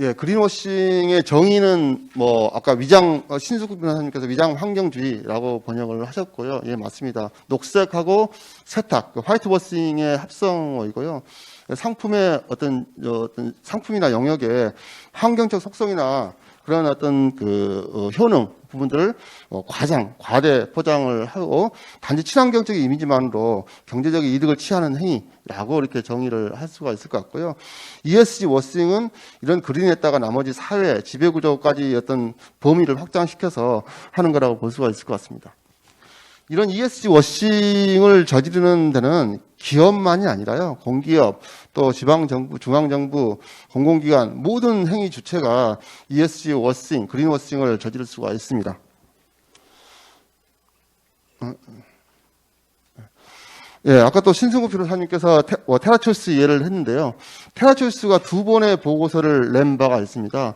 예, 그린워싱의 정의는 뭐 아까 위장 어, 신수국 변호사님께서 위장 환경주의라고 번역을 하셨고요. 예, 맞습니다. 녹색하고 세탁, 그 화이트워싱의 합성어이고요. 상품의 어떤 어, 어떤 상품이나 영역에 환경적 속성이나 그런 어떤 그 어, 효능 부분들을 어, 과장, 과대 포장을 하고 단지 친환경적인 이미지만으로 경제적인 이득을 취하는 행위라고 이렇게 정의를 할 수가 있을 것 같고요. ESG 워싱은 이런 그린에다가 나머지 사회 지배 구조까지 어떤 범위를 확장시켜서 하는 거라고 볼 수가 있을 것 같습니다. 이런 ESG 워싱을 저지르는 데는 기업만이 아니라요. 공기업, 또 지방정부, 중앙정부, 공공기관 모든 행위 주체가 ESG 워싱, 그린 워싱을 저지를 수가 있습니다. 어, 예, 아까 또 신승구 변호사님께서 테, 어, 테라초이스 예를 했는데요. 테라초이스가 두 번의 보고서를 낸 바가 있습니다.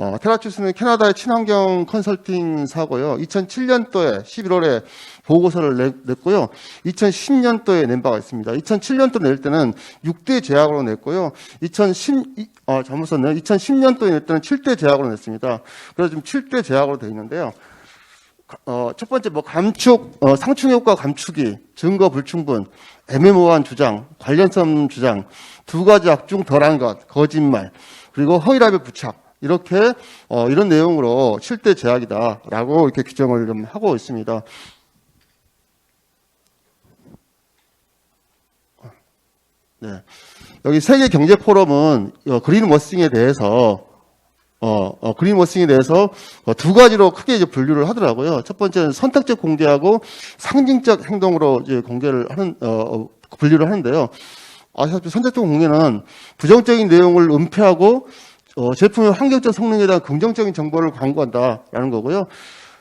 어, 테라초이스는 캐나다의 친환경 컨설팅 사고요. 2007년도에 11월에 보고서를 내, 냈고요. 2010년도에 낸 바가 있습니다. 2007년도 낼 때는 6대 제약으로 냈고요. 2010, 아, 잘못 썼네요. 2010년도에 낼 때는 7대 제약으로 냈습니다. 그래서 지금 7대 제약으로 되어 있는데요. 어, 첫 번째 뭐 감축, 어, 상충 효과 감축이, 증거 불충분, 애매모호한 주장, 관련성 주장, 두 가지 악중 덜한 것, 거짓말, 그리고 허위라벨 부착 이렇게 어, 이런 내용으로 7대 제약이다라고 이렇게 규정을 좀 하고 있습니다. 네. 여기 세계 경제 포럼은 어, 그린 워싱에 대해서 어, 어, 그린 워싱에 대해서 어, 두 가지로 크게 이제 분류를 하더라고요. 첫 번째는 선택적 공개하고 상징적 행동으로 이제 공개를 하는 어, 어, 분류를 하는데요. 아시다시피 선택적 공개는 부정적인 내용을 은폐하고 어, 제품의 환경적 성능에 대한 긍정적인 정보를 광고한다라는 거고요.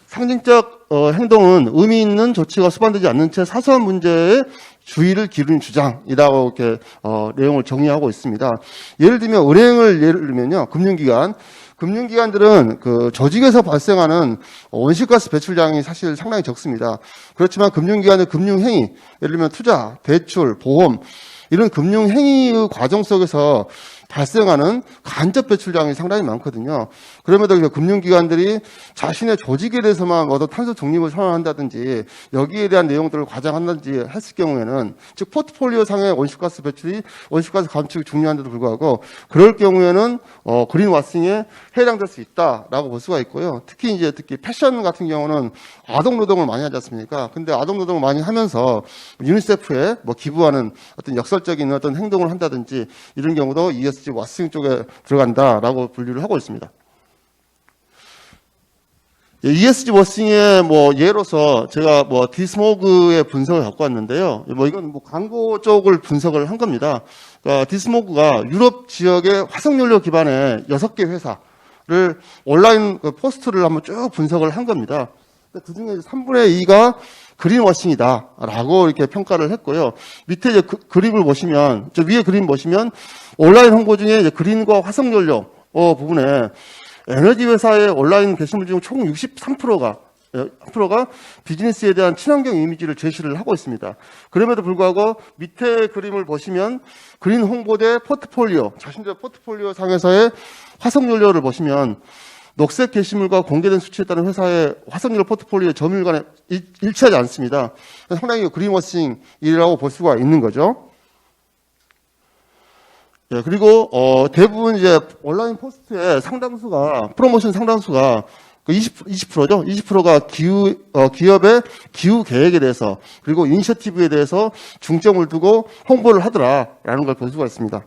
상징적 어, 행동은 의미 있는 조치가 수반되지 않는 채 사소한 문제에 주의를 기울이는 주장이라고 이렇게 어, 내용을 정리하고 있습니다. 예를 들면 은행을 예를 들면요, 금융기관. 금융기관들은 그 조직에서 발생하는 온실가스 배출량이 사실 상당히 적습니다. 그렇지만 금융기관의 금융행위, 예를 들면 투자, 대출, 보험, 이런 금융행위의 과정 속에서 발생하는 간접 배출량이 상당히 많거든요. 그럼에도 그 금융기관들이 자신의 조직에 대해서만 어떤 탄소 중립을 선언한다든지 여기에 대한 내용들을 과장한다든지 했을 경우에는 즉 포트폴리오 상의 온실가스 배출이 온실가스 감축이 중요한데도 불구하고 그럴 경우에는 어, 그린 왓싱에 해당될 수 있다라고 볼 수가 있고요. 특히 이제 특히 패션 같은 경우는 아동 노동을 많이 하지 않습니까? 근데 아동 노동을 많이 하면서 유니세프에 뭐 기부하는 어떤 역설적인 어떤 행동을 한다든지 이런 경우도 ESG 왓싱 쪽에 들어간다라고 분류를 하고 있습니다. 예, ESG 워싱의 뭐 예로서 제가 뭐 디스모그의 분석을 갖고 왔는데요. 뭐 이건 뭐 광고 쪽을 분석을 한 겁니다. 그러니까 디스모그가 유럽 지역의 화석연료 기반의 6개 회사를 온라인 그 포스트를 한번 쭉 분석을 한 겁니다. 그 중에 3분의 2가 그린워싱이다라고 이렇게 평가를 했고요. 밑에 이제 그, 그림을 보시면 저 위에 그림 보시면 온라인 홍보 중에 이제 그린과 화석연료 어, 부분에 에너지 회사의 온라인 게시물 중 총 63%가 3%가 비즈니스에 대한 친환경 이미지를 제시를 하고 있습니다. 그럼에도 불구하고 밑에 그림을 보시면 그린 홍보대 포트폴리오, 자신들의 포트폴리오 상에서의 화석연료를 보시면 녹색 게시물과 공개된 수치에 따른 회사의 화석연료 포트폴리오의 점유율 간에 일- 일치하지 않습니다. 상당히 그린워싱이라고 볼 수가 있는 거죠. 예, 그리고 어, 대부분 이제 온라인 포스트의 상당수가 프로모션 상당수가 그 20, 20%죠. 20%가 기후 어, 기업의 기후 계획에 대해서 그리고 이니셔티브에 대해서 중점을 두고 홍보를 하더라라는 걸 볼 수가 있습니다.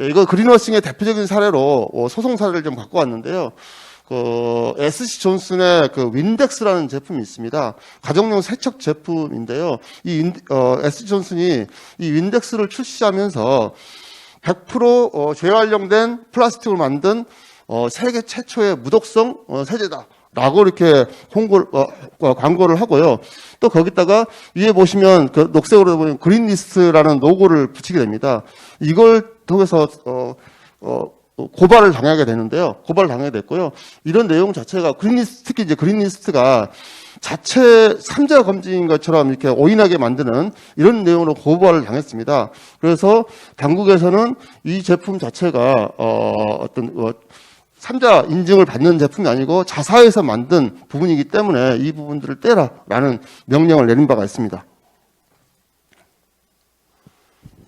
예, 이거 그린워싱의 대표적인 사례로 어, 소송 사례를 좀 갖고 왔는데요. 그 SC 존슨의 그 윈덱스라는 제품이 있습니다. 가정용 세척 제품인데요. 이 윈, 어, SC 존슨이 이 윈덱스를 출시하면서 100% 어, 재활용된 플라스틱을 만든 어, 세계 최초의 무독성 어, 세제다. 라고 이렇게 홍보를, 어, 어, 광고를 하고요. 또 거기다가 위에 보시면 그 녹색으로 보면 그린리스트라는 로고를 붙이게 됩니다. 이걸 통해서, 어, 어, 어, 고발을 당하게 되는데요. 고발을 당하게 됐고요. 이런 내용 자체가 그린리스트, 특히 이제 그린리스트가 자체 삼자 검증인 것처럼 이렇게 오인하게 만드는 이런 내용으로 고발을 당했습니다. 그래서 당국에서는 이 제품 자체가 어, 어떤 어, 삼자 인증을 받는 제품이 아니고 자사에서 만든 부분이기 때문에 이 부분들을 떼라라는 명령을 내린 바가 있습니다.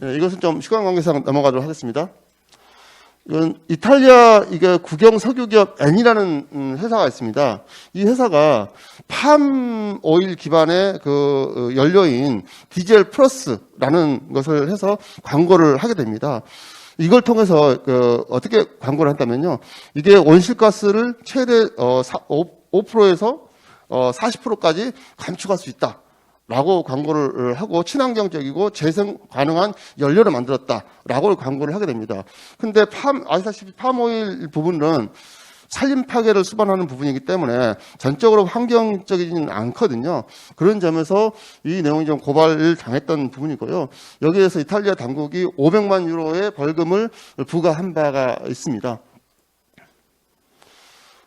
네, 이것은 좀 시간 관계상 넘어가도록 하겠습니다. 이건 이탈리아 이게 국영 석유기업 N이라는 음, 회사가 있습니다. 이 회사가 팜 오일 기반의 그 어, 연료인 디젤 플러스라는 것을 해서 광고를 하게 됩니다. 이걸 통해서 그 어떻게 광고를 한다면요. 이게 온실가스를 최대 어, 5%에서 어, 40%까지 감축할 수 있다. 라고 광고를 하고 친환경적이고 재생 가능한 연료를 만들었다라고 광고를 하게 됩니다. 근데 팜 아시다시피 팜오일 부분은 산림 파괴를 수반하는 부분이기 때문에 전적으로 환경적이지는 않거든요. 그런 점에서 이 내용이 좀 고발을 당했던 부분이고요. 여기에서 이탈리아 당국이 500만 유로의 벌금을 부과한 바가 있습니다.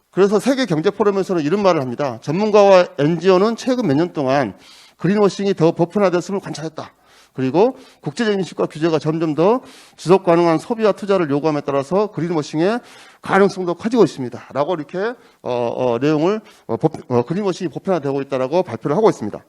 그래서 세계 경제 포럼에서는 이런 말을 합니다. 전문가와 NGO는 최근 몇 년 동안 그린워싱이 더 보편화됐음을 관찰했다. 그리고 국제적인 인식과 규제가 점점 더 지속 가능한 소비와 투자를 요구함에 따라서 그린워싱의 가능성도 커지고 있습니다. 라고 이렇게 어, 어, 내용을 어, 법- 어, 그린워싱이 보편화되고 있다라고 발표를 하고 있습니다.